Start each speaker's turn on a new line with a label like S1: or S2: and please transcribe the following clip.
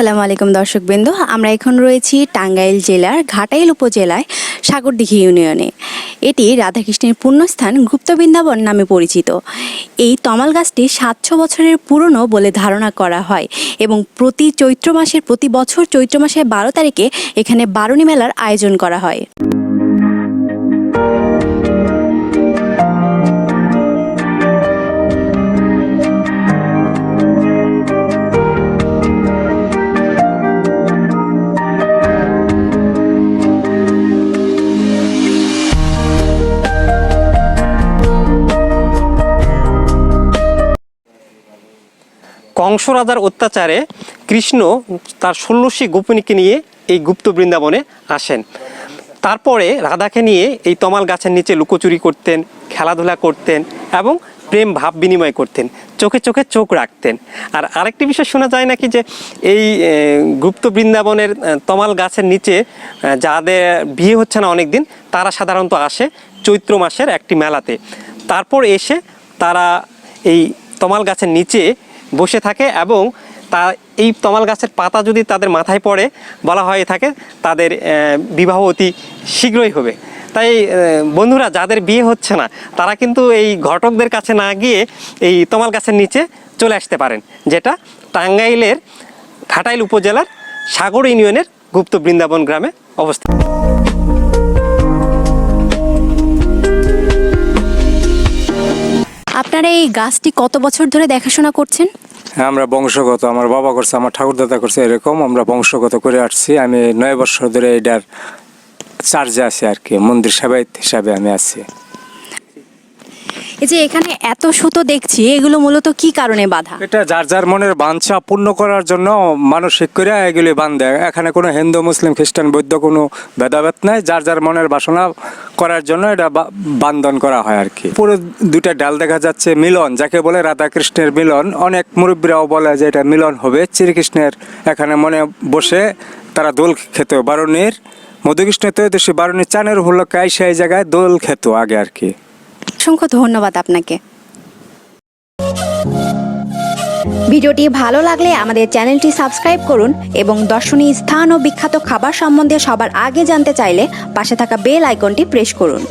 S1: আসসালামু আলাইকুম দর্শকবৃন্দ। আমরা এখন রয়েছি টাঙ্গাইল জেলার ঘাটাইল উপজেলায় সাগরদিঘি ইউনিয়নে। এটি রাধাকৃষ্ণের পুণ্যস্থান গুপ্ত বৃন্দাবন নামে পরিচিত। এই তমাল গাছটি সাতশো বছরের পুরনো বলে ধারণা করা হয় এবং প্রতি চৈত্র মাসের, প্রতি বছর চৈত্র মাসের বারো তারিখে এখানে বারুণী মেলার আয়োজন করা হয়।
S2: কংস রাজার অত্যাচারে কৃষ্ণ তার ষোলোশী গোপনীকে নিয়ে এই গুপ্ত বৃন্দাবনে আসেন। তারপরে রাধাকে নিয়ে এই তমাল গাছের নিচে লুকোচুরি করতেন, খেলাধুলা করতেন এবং প্রেম ভাব বিনিময় করতেন, চোখে চোখে চোখ রাখতেন। আর আরেকটি বিষয় শোনা যায় নাকি যে এই গুপ্ত বৃন্দাবনের তমাল গাছের নিচে যাদের বিয়ে হচ্ছে না অনেক দিন তারা সাধারণত আসে চৈত্র মাসের একটি মেলাতে। তারপর এসে তারা এই তমাল গাছের নিচে বসে থাকে এবং তা এই তমাল গাছের পাতা যদি তাদের মাথায় পড়ে, বলা হয়ে থাকে তাদের বিবাহ অতি শীঘ্রই হবে। তাই বন্ধুরা, যাদের বিয়ে হচ্ছে না, তারা কিন্তু এই ঘটকদের কাছে না গিয়ে এই তমাল গাছের নিচে চলে আসতে পারেন, যেটা টাঙ্গাইলের, ঘাটাইল উপজেলার সাগর ইউনিয়নের গুপ্ত বৃন্দাবন গ্রামে অবস্থিত।
S1: আপনারা এই গাছটি কত বছর ধরে দেখাশোনা করছেন?
S3: হ্যাঁ, আমরা বংশগত আমার বাবা করছে আমার ঠাকুরদাদা করছে এরকম আমরা বংশগত করে আসছি। আমি নয় বছর ধরে এটার চার্জে আছি আর কি মন্দির সেবায়িত হিসাবে আমি আছি।
S1: এই যে এখানে এত সুতো দেখছি, এগুলো মূলত কি কারণে বাধা?
S3: এটা যার যার মনের বাঞ্ছা পূর্ণ করার জন্য মানসিক করে এগুলি বান্ধে এখানে কোনো হিন্দু, মুসলিম, খ্রিস্টান, বৌদ্ধ কোনো ভেদাভেদ নাই। যার যার মনের বাসনা করার জন্য এটা বান্ধন করা হয় আর কি। পুরো দুটা ডাল দেখা যাচ্ছে মিলন, যাকে বলে রাধা কৃষ্ণের মিলন। অনেক মুরব্বীরাও বলে যে এটা মিলন হবে। শ্রীকৃষ্ণের এখানে মনে বসে তারা দোল খেত। বারুণীর মধুকৃষ্ণ ত্রয়োদশী বারুণীর চানের উপলক্ষে আইসা এই জায়গায় দোল খেত আগে আর কি।
S1: অসংখ্য ধন্যবাদ আপনাকে।
S4: ভিডিওটি ভালো লাগলে আমাদের চ্যানেলটি সাবস্ক্রাইব করুন এবং দর্শনীয় স্থান ও বিখ্যাত খাবার সম্বন্ধে সবার আগে জানতে চাইলে পাশে থাকা বেল আইকনটি প্রেস করুন।